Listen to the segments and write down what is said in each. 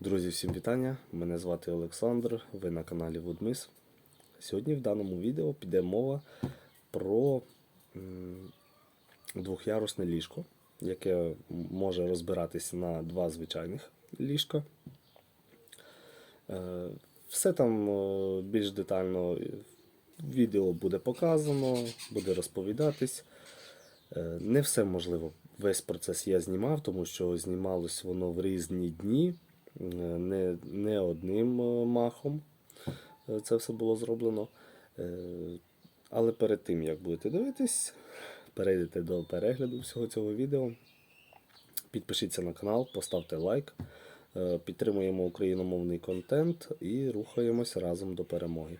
Друзі, всім вітання! Мене звати Олександр, ви на каналі Woodmiss. Сьогодні в даному відео піде мова про двохярусне ліжко, яке може розбиратися на два звичайних ліжка. Е, Все там е, більш детально відео буде показано, буде розповідатись. Е, Не все можливо. Весь процес я знімав, тому що знімалось воно в різні дні, не, не одним е, махом. е, Це все було зроблено. Е, Але перед тим, як будете дивитись, перейдете до перегляду всього цього відео. Підпишіться на канал, поставте лайк, підтримуємо україномовний контент і рухаємось разом до перемоги.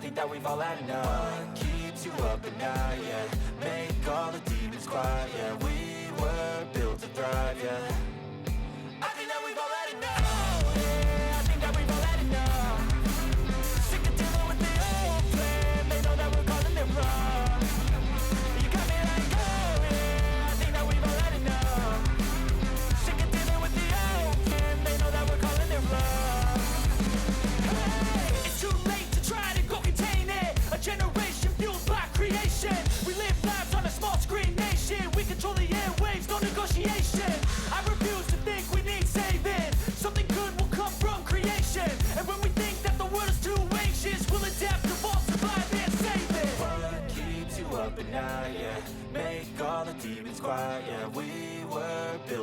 Think that we've all had enough. What keeps you up at night, yeah? Make all the demons quiet, yeah. We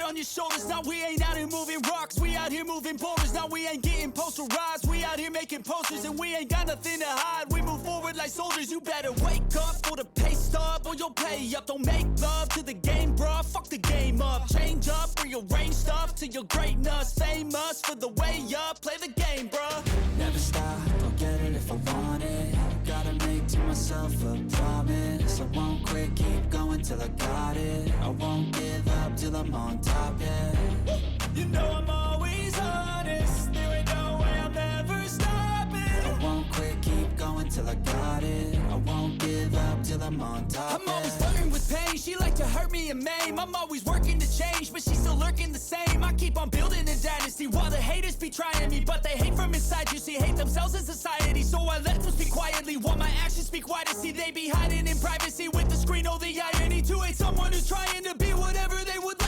Head on your shoulders. Now we ain't out here moving rocks. We out here moving boulders. Now we ain't getting posterized. We out here making posters and we ain't got nothing to hide. We move forward like soldiers. You better wake up for the pay stub or you'll pay up. Don't make love to the game, bruh. Fuck the game up. Change up, rearrange stuff to your greatness. Famous for the way up. Play the game, bruh. Never stop, I'll get it if I want it Gotta make to myself a promise I won't quit, keep till I got it I won't give up till I'm on top, yeah You know I'm always honest. Till I got it I won't give up till I'm on top, I'm always flirting with pain. She like to hurt me and maim. I'm always working to change, but she's still lurking the same. I keep on building a dynasty while the haters be trying me, but they hate from inside. You see, hate themselves in society, so I let them speak quietly while my actions speak wider. See, they be hiding in privacy with the screen. Oh, the irony to hate someone who's trying to be whatever they would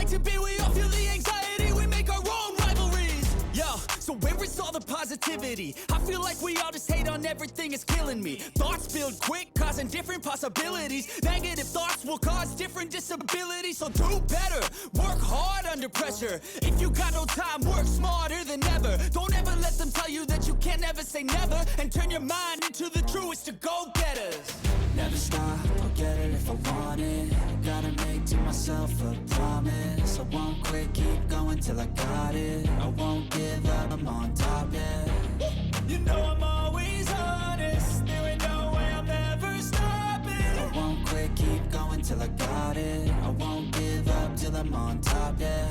I feel like we all just hate on everything, it's killing me. Thoughts build quick, causing different possibilities. Negative thoughts will cause different disabilities. So do better, work hard under pressure. If you got no time, work smarter than ever. Don't ever let them tell you that you can't ever say never. And turn your mind into the truest of go getters. Never stop, I'll get it if I want it. Gotta make to myself a promise. I won't quit, keep going till I got it. I won't give up, I'm on top, yeah. You know I'm always honest. There ain't no way I'm ever stopping. I won't quit, keep going till I got it. I won't give up till I'm on top, yeah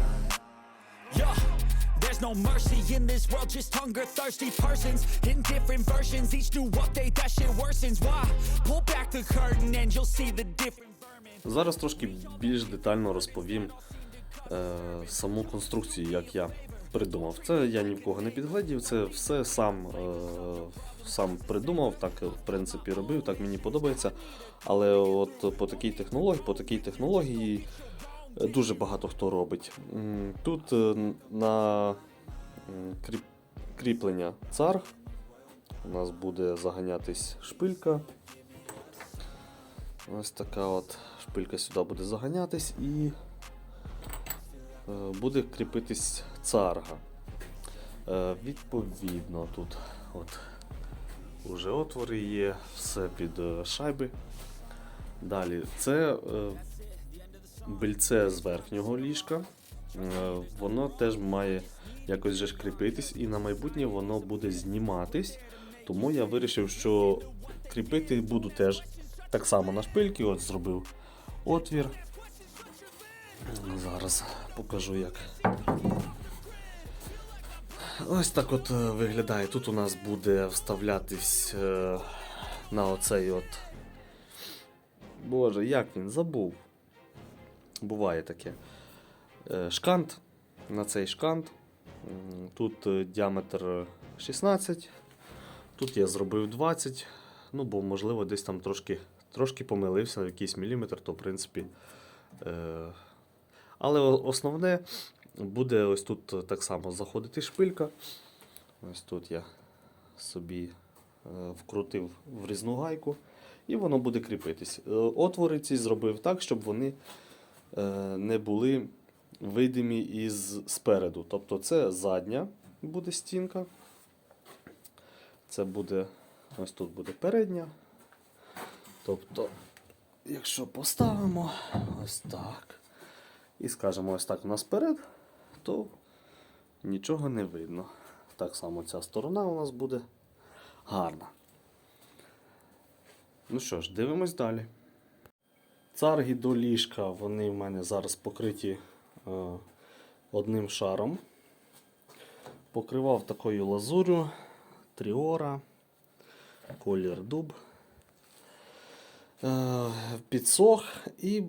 no mercy in this world, just hunger thirsty persons in different versions. Each new update, that shit worsens. Why? Pull back the curtain and you'll see the different. Зараз трошки більш детально розповім е, саму конструкцію, як я придумав. Це я ні в кого не підглядів, це все сам, е, сам придумав, так в принципі робив, так мені подобається. Але от по такій технології, по такій технології дуже багато хто робить. Тут е, на кріплення цар. У нас буде заганятись шпилька. Ось така от шпилька сюди буде заганятись і е, буде кріпитись царга. Е, Відповідно, тут от уже отвори є, все під е, шайби. Далі, це е, бельце з верхнього ліжка. Воно теж має якось же кріпитись, і на майбутнє воно буде зніматись. Тому я вирішив, що кріпити буду теж так само на шпильки. От зробив отвір. Зараз покажу як. Ось так от е, виглядає. Тут у нас буде вставлятись е, на оцей от. Боже, як він забув. Буває таке. Е, Шкант. На цей шкант. Тут е, діаметр 16. Тут я зробив 20. Ну, бо, можливо, десь там трошки, трошки помилився на якийсь міліметр, то в принципі. Е, але основне буде ось тут так само заходити шпилька. Ось тут я собі е, вкрутив врізну гайку, і воно буде кріпитись. Е, Отвори ці зробив так, щоб вони не були видимі із спереду. Тобто це задня буде стінка. Це буде ось тут буде передня. Тобто, якщо поставимо ось так. І скажемо ось так у нас вперед, то нічого не видно. Так само ця сторона у нас буде гарна. Ну що ж, дивимось далі. Царги до ліжка, вони в мене зараз покриті одним шаром. Покривав такою лазурю, тріора. колір дуб. Е, Підсох і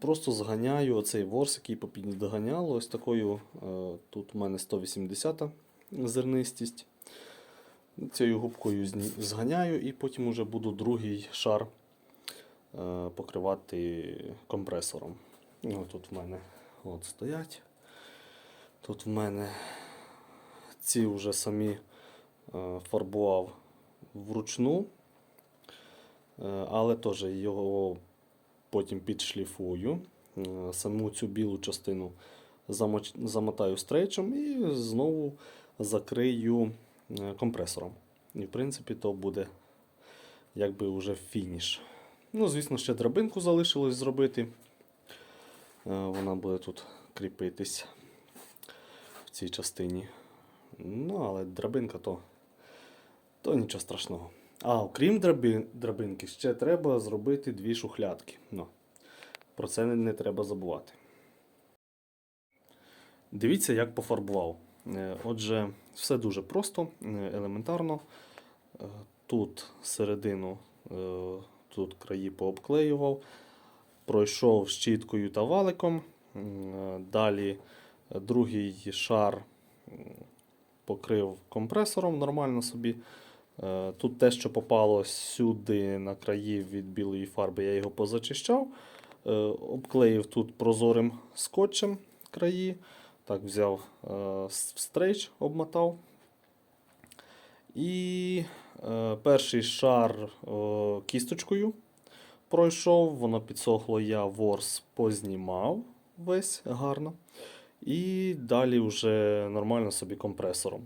просто зганяю оцей ворс, який попідганяло. Ось такою. е, Тут в мене 180 зернистість. Цією губкою зганяю і потім уже буду другий шар е, покривати компресором. Тут в мене от стоять. Тут в мене ці вже самі е, фарбував вручну, е, але теж його потім підшліфую. Е, Саму цю білу частину замотаю стрейчем і знову закрию компресором. І в принципі то буде якби вже фініш. Ну, звісно, ще драбинку залишилось зробити. Е, Вона буде тут кріпитись в цій частині. Ну, але драбинка то, то нічого страшного. А окрім драби, драбинки, ще треба зробити дві шухлядки. Ну, про це не, треба забувати. Дивіться, як пофарбував. Е, Отже, все дуже просто, е, елементарно. Тут середину, тут краї пообклеював, пройшов щіткою та валиком. Далі другий шар покрив компресором нормально собі. Е, Тут те, що попало сюди на краї від білої фарби, я його позачищав. Е, Обклеїв тут прозорим скотчем краї. Так, взяв е, стрейч, обмотав. І перший шар кісточкою пройшов, воно підсохло, я ворс познімав весь гарно. І далі вже нормально собі компресором.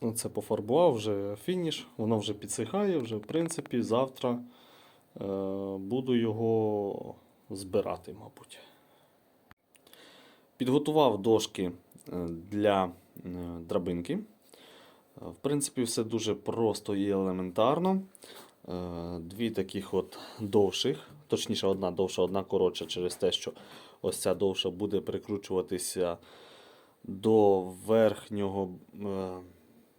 Оце пофарбував, вже фініш, воно вже підсихає, вже в принципі завтра е, буду його збирати, мабуть. Підготував дошки е, для е, драбинки. Е, В принципі, все дуже просто і елементарно. Е, Дві таких от довших, точніше, одна довша, одна коротша, через те, що ось ця довша буде прикручуватися до верхнього, е,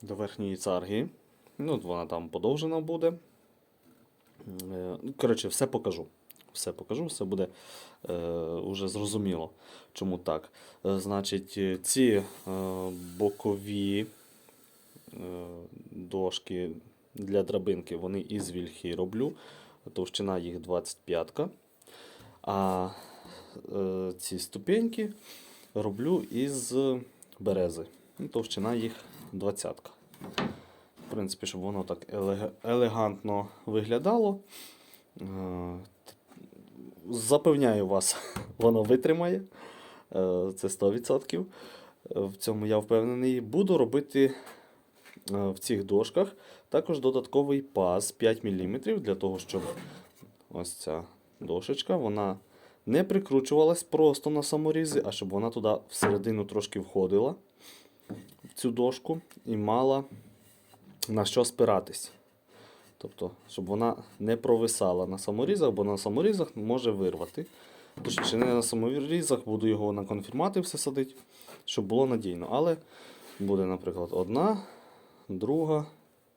до верхньої царги. Ну, вона там подовжена буде. Е, ну, Коротше, все покажу. Все покажу, все буде е, уже зрозуміло, чому так. Е, значить, ці е, бокові е, дошки для драбинки, вони із вільхи роблю. Товщина їх 25. А е, ці ступеньки роблю із берези. Ну, Товщина їх 20. В принципі, щоб воно так елегантно виглядало. Е, Запевняю вас, воно витримає. Е, Це 100%. Е, В цьому я впевнений. Буду робити е, в цих дошках також додатковий паз 5 мм для того, щоб ось ця дошечка вона не прикручувалась просто на саморізи, а щоб вона туди всередину трошки входила в цю дошку і мала на що спиратись. Тобто, щоб вона не провисала на саморізах, бо на саморізах може вирвати. Точніше, не на саморізах, буду його на конфірмати все садити, щоб було надійно. Але буде, наприклад, одна, друга,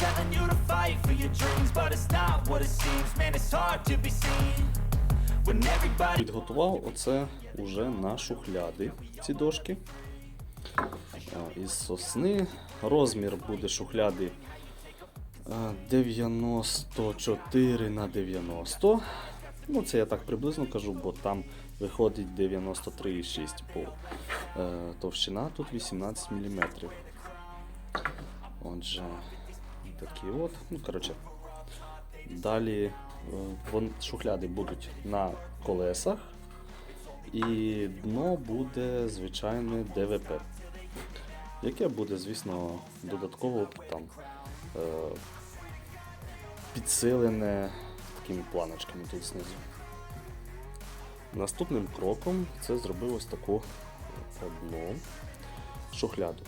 Telling you to fight for your dreams, but it's not what it seems. Man, it's hard to be seen when everybody. Підготував оце уже на шухляди ці дошки. Із сосни. Розмір буде шухляди 94 на 90. Ну, це я так приблизно кажу, бо там виходить 93,6 по е, товщина тут 18 мм. Отже, такі от. Ну, коротше, Далі е, шухляди будуть на колесах, і дно буде звичайне ДВП, яке буде, звісно, додатково там е, підсилене такими планочками тут знизу. Наступним кроком це зробив ось таку одну шухляду.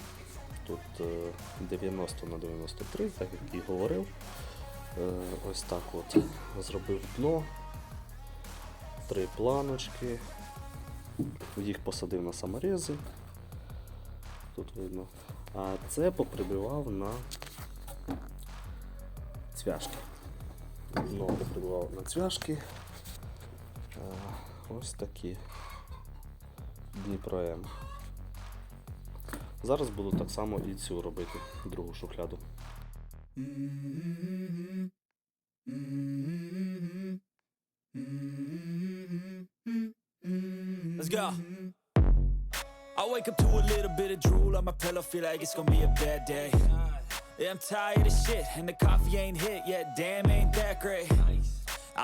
Тут е, 90 на 93, так як і говорив. Е, Ось так от зробив дно, три планочки, їх посадив на саморези. Тут видно. А це поприбивав на цвяшки. Дно поприбивав на цвяшки. Е, Ось такі Дніпро М. Зараз буду так само і цю робити, другу шухляду. Let's go. I wake up to a little bit of drool on my pillow, feel like it's gonna be a bad day. Yeah, I'm tired of shit, and the coffee ain't hit yet. Damn, ain't that great. I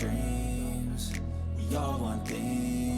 dreams, we all want things.